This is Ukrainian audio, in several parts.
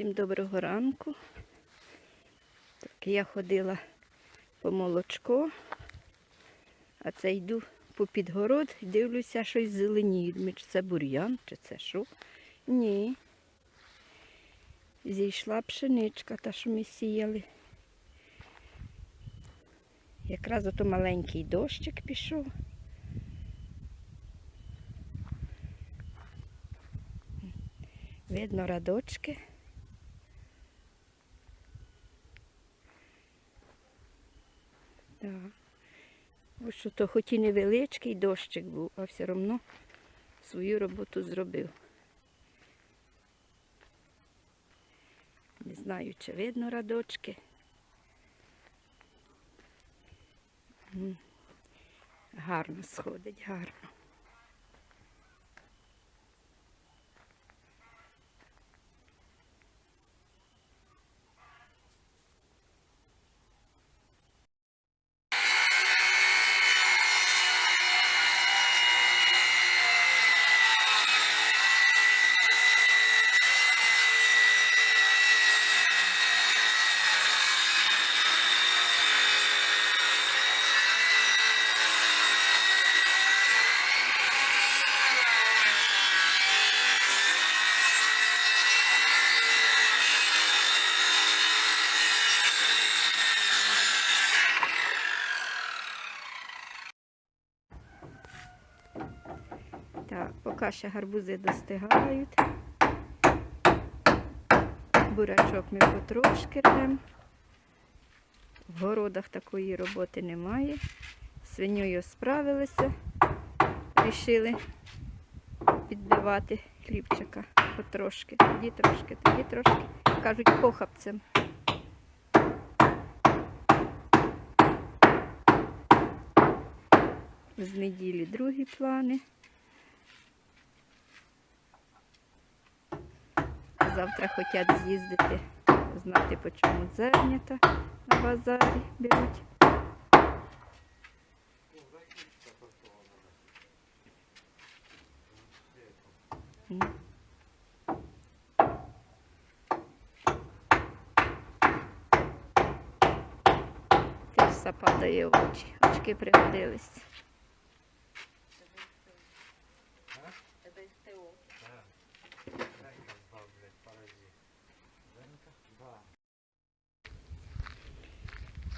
Всім доброго ранку. Так, я ходила по молочко, а це йду по підгород дивлюся, щось зеленіє. Чи це бур'ян, чи це що? Ні. Зійшла пшеничка, та, що ми сіяли. Якраз ото маленький дощик пішов. Видно радочки. Так. Ось що то хоч і невеличкий дощик був, а все одно свою роботу зробив. Не знаю, чи видно радочки. Гарно сходить, гарно. Так, поки ще гарбузи достигають. Бурячок ми потрошки рвемо. В городах такої роботи немає. Свиньою справилися, рішили підбивати хлібчика потрошки, тоді трошки, тоді трошки. Кажуть, похапцем. З неділі другі плани. Завтра хочуть з'їздити, знати, по чому зернята на базарі беруть. М. Теж западає в очі, очки пригодились.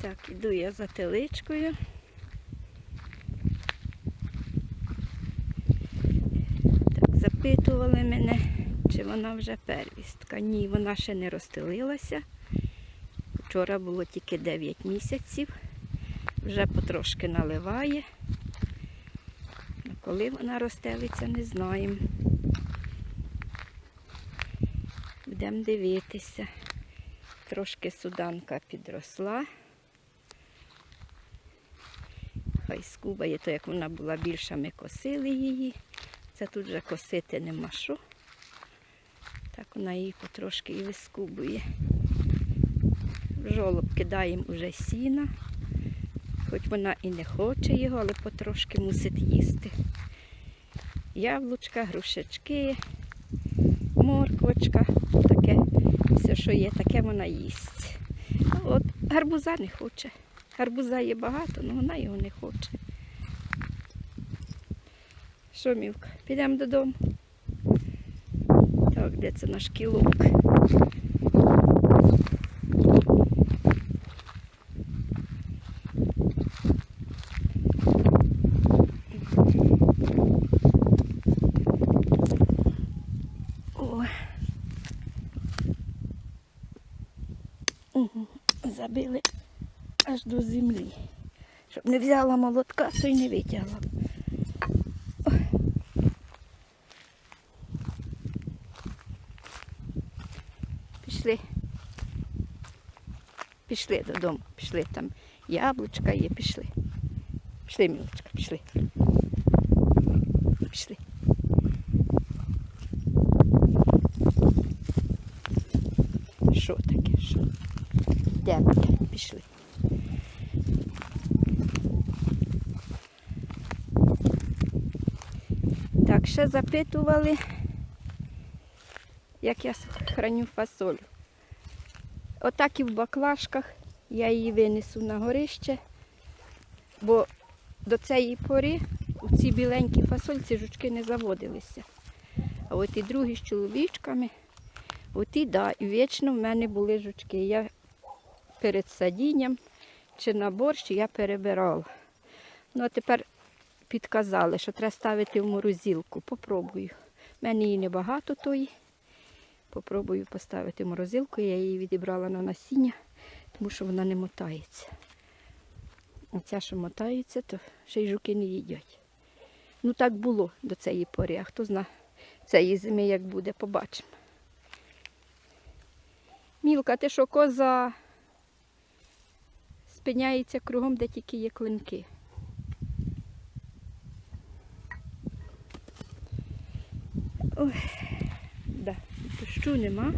Так, іду я за теличкою. Так, запитували мене, чи вона вже первістка. Ні, вона ще не розстелилася. Вчора було тільки 9 місяців. Вже потрошки наливає. Коли вона розстелиться, не знаємо. Будемо дивитися. Трошки суданка підросла. Хай скубає, то як вона була більша, ми косили її. Це тут вже косити нема що. Так вона її потрошки і вискубує. Жолоб кидаємо уже сіна, хоч вона і не хоче його, але потрошки мусить їсти. Яблучка, грушечки, морквочка, таке, все, що є, таке вона їсть. А От гарбуза не хоче. Гарбуза є багато, але вона його не хоче. Що, Мівка, підемо додому? Так, де це наш кілок? Забили аж до землі. Щоб не взяла молотка, то й не витягла. Пішли. Пішли додому, пішли там яблучка є, пішли. Пішли, мілочка, пішли. Пішли. Що таке? Що? Йдемо, пішли. Так, ще запитували, як я храню фасоль. отак і в баклажках я її винесу на горище, бо до цієї пори у цій біленькій фасольці жучки не заводилися. А от і другі з чоловічками, от і да, і вічно в мене були жучки. Я перед садінням чи на борщ я перебирала. Ну а тепер підказали, що треба ставити в морозилку. Попробую. У мене її небагато тої. Попробую поставити в морозилку. Я її відібрала на насіння, тому що вона не мотається. А ця, що мотається, то ще й жуки не їдять. Ну так було до цієї пори, а хто зна цієї зими як буде, побачимо. Мілка, ти що коза спиняється кругом, де тільки є клинки. Ой, да, дощу нема.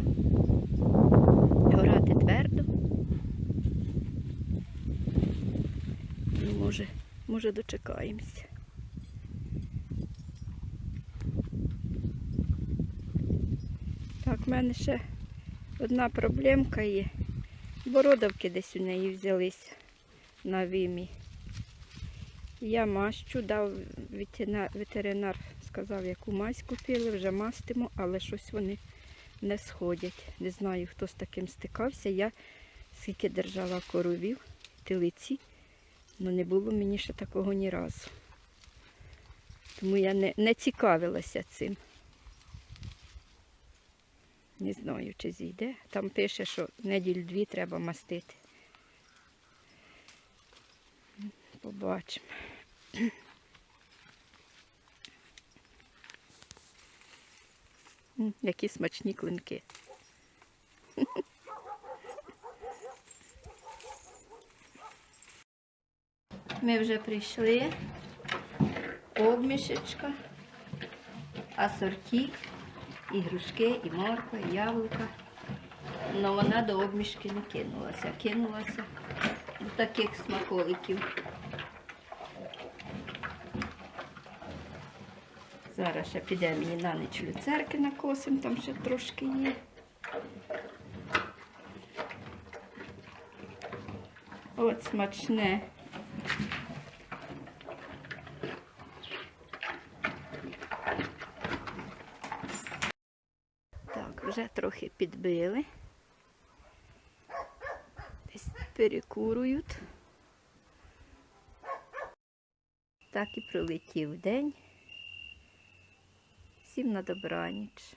Горати твердо. Ну, може, може дочекаємося. Так, в мене ще одна проблемка є. Бородавки десь у неї взялися на вимі. Я мащу дав ветеринар, сказав, яку мазь купили, вже мастимо, але щось вони не сходять. Не знаю, хто з таким стикався. Я скільки держала коровів, телиці, але не було мені ще такого ні разу. Тому я не, не цікавилася цим. Не знаю, чи зійде. Там пише, що неділю-дві треба мастити. Побачимо. Які смачні клинки. Ми вже прийшли. Обмішечка, асорті, ігрушки, і морква, і яблука. Але вона до обмішки не кинулася. Кинулася до таких смаколиків. Зараз ще піде мені на ніч люцерки накосим, там ще трошки є. От смачне. Так, вже трохи підбили. Десь перекурують. Так і пролетів день. Всім на добраніч.